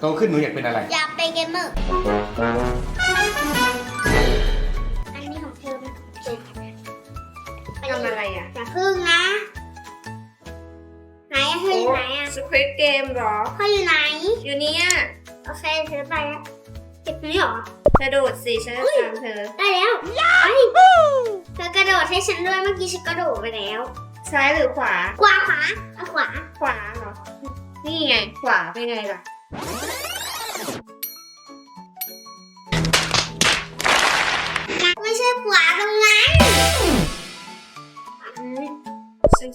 โตขึ้นหนูอยากเป็นอะไร อยากเป็นเกมเมอร์ อันนี้ของเธอเป็นของเธอทำอะไรอะอย่าพึ่งนะ ไหนอะเธออยู่ไหนอะสควิตเกมหรอ เธออยู่ไหน อยู่เนี่ยโอเคเธอไปแล้วเก็บนี้เหรอกระโดดสิฉันจะตามเธอ ได้แล้วไปเธอกระโดดให้ฉันด้วยเมื่อกี้ฉันกระโดดไปแล้ว ซ้ายหรือขวา ขวาขวาเอาขวา ขวาเหรอ นี่ไง ขวาเป็นไงล่ะ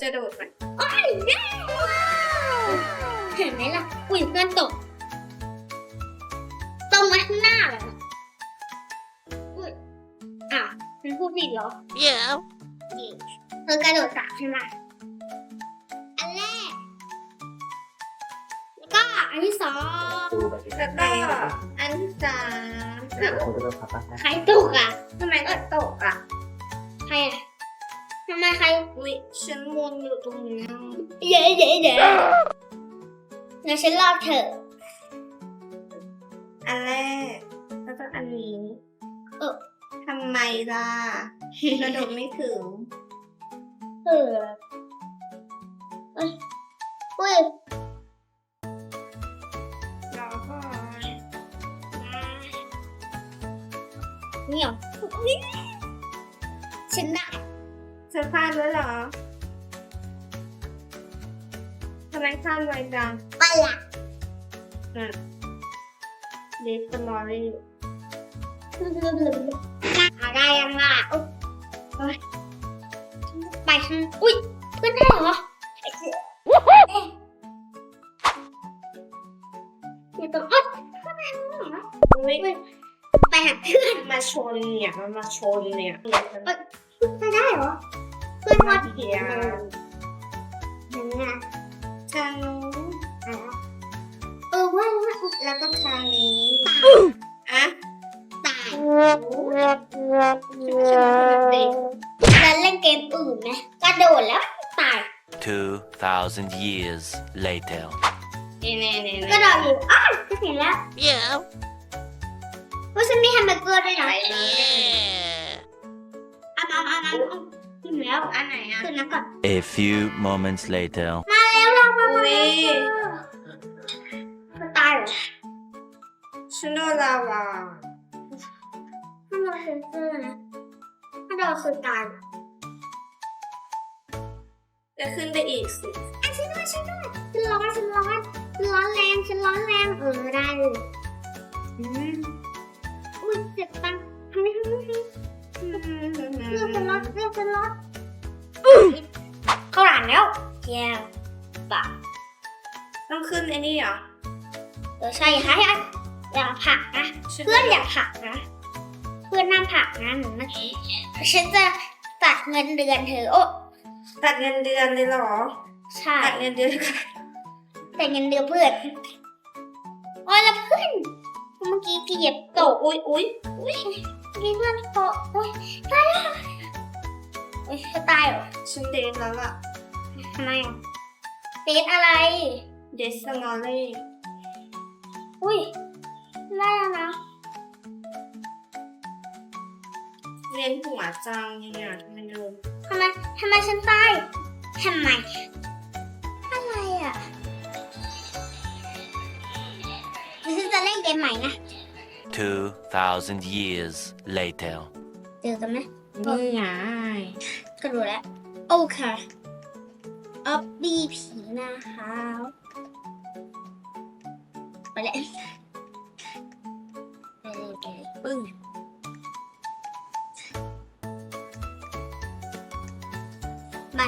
จะโดดไปโอ้ยได้ว้าวเห็นไหมล่ะอุ้ยเพื่อนตกตรงไว้ข้างหน้าเลยอุ้ยอะฉันพูดผิดเหรอ Yeah. เธอกระโดดสามใช่ไหมอันแรกแล้วก็อันที่สองแล้วก็อันที่สามอ้าวใครตกอะทำไมก็ตกอะใครอะทำไมใครวิฉันวนอยู่ตรงนี้เย้เย้เย้งั้นฉันรอบเธอะ อันแรกแล้วก็อันนี้ เออทำไมล่ะกระโดดไม่ถึงเออเอ้ยอุ้ยรอก่อนนี่เนี่ฉันได้ ธอพลาดแล้วเหรอทำไมพลาดไวจังไปละเดสมอรี่อะไรยังล่ะอุ๊ยเอ้ยไปทางอุ้ยเพื่อนได้เหรอเอ๊ะอยู่ตรงอ๊ะเพื่อนได้เหรออุ๊ยไปหาเพื่อนมาชนเนี่ยมันมาชนเนี่ยไปได้เหรอเพื่อนว่าเดียวเห็นไงทางนู้นอ๋อเออว่าแล้วก็ทางนี้อะตายฉันไม่ใช่มาคนเด็กแล้วเล่นเกมอื่นไหมกระโดดแล้วตาย 2,000 years later. นี่นี่นี่กระโดดอยู่อ้าวเห็นแล้ว Yeah. ว่าฉันมีแฮมเบอร์เกอร์ด้วยนะ Yeah. เอาเอาเอาเอาเอา ขึ้นแล้วอันไหนอะขึ้นแล้วก่อน A few moments later. มาแล้วเรามาอุ๊ยจะตายเหรอฉันโดนลาวาถ้าเราเซนเซอร์นะถ้าเราคือตายเหรอจะขึ้นไปอีกสิอะฉันด้วยฉันด้วยฉันร้อนฉันร้อนฉันร้อนแรงฉันร้อนแรงเออได้เลยอืมอุ้ยเจ็บตังทำไมทำไมทำไม เรื่องฉันร้อนเรื่องฉันร้อนเข้าหลังแล้วแย่ปะต้องขึ้นไอ้นี่เหรอเออใช่ค่ะอย่าอย่าผลักนะเพื่อนอย่าผักนะ เพื่อนน้ำผักนะหนูนะฉันจะตัดเงินเดือนเธอโอ้ตัดเงินเดือนเลยเหรอ ใช่ ตัดเงินเดือนแต่เงินเดือนเพื่อนโอ้ยแล้วเพื่อน เมื่อกี้เหยียบตตกกอุ๊ยอุ๊ยอุ้ยเมื่อกี้เพื่อนตกโอ้ยตายแล้วโอ้ยจะตายเหรอฉันเดนแล้วล่ะทำไมอะเตสอะไรเดสมอลลี่อุ้ยได้แล้วนะเรียนหัวจังเนี่ยทำไมดูทำไมทำไมฉันตายทำไม เล่นเกมใหม่นะ 2,000 years later. เจอกันไหมนี่ไงก็รู้แล้ว โอเคออบบี้ผีนะคะไปเลยไปเลยไปเลยปึ้งไป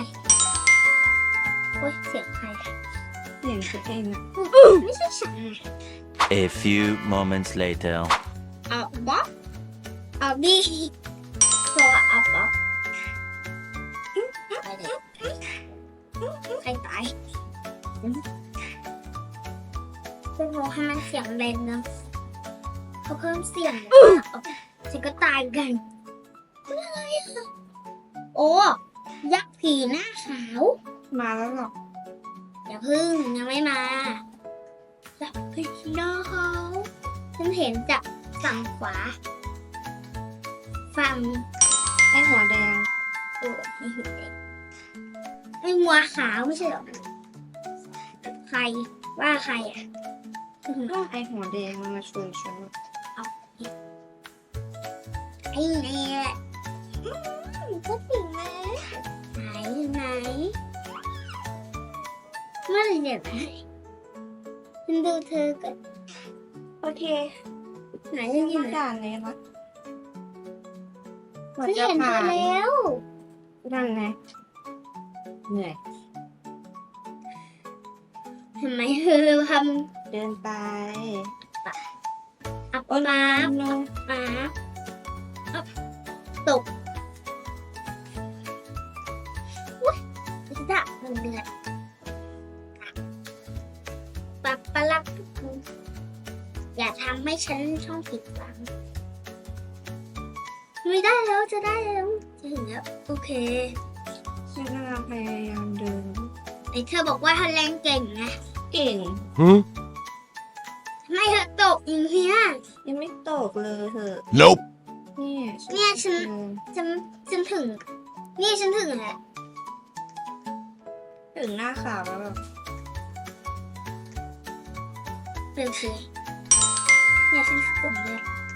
โอ้ยเสียงใครอะเสียงตัวเองอะไม่ใช่ฉัน A few moments later. เอาบ๊อบเอาบี้ตัวเอาบ๊อบไปเลยใครตายเป็นโมให้มันเสียงแรงนะเขาเพิ่มเสียงฉันก็ตายกันเมื่อไรอะโอ้ยักษ์ผีหน้าขาว มาแล้วเหรอ อย่าพึ่งยังไม่มายักษ์ผีหน้า ขนเห็นจากฝั่งขวา ฝั่งไอหัวแดงโอ้ยไอ้หัวแดงไอ้หัวขาวไม่ใช่เหรอใครว่าใครอะไอหัวแดงมันมาชวนฉันไอ้เนี่ยก็ถึงแล้วไหนไหนเมื่อไหร่จะไหนฉันดูเธอกันโอเค ไหนจะยินด่านเลยนะฉันเห็นเธอแล้วนั่นไงเหนื่อย ทำไมเธอทเดินไปำอับโอ้ยมาน้มาอับตกอุ้ยจะเดือดเดือด ฉันช่องผิดหวังไม่ได้แล้วจะได้แล้วจะถึงแล้วโอเคฉันกำลังพยายามเดินไอเธอบอกว่าเธอแรงเก่งไงเก่ง Huh? ทำไม่เธอตกอย่างเงี้ยยังไม่ตกเลยเถอะ Nope. เนี่ยเนี่ยฉันเดินฉันฉันถึง นี่ฉันถึงแล้วถึงหน้าขาวแล้วแบบโอเคเนี่ย ฉันถึงแล้ว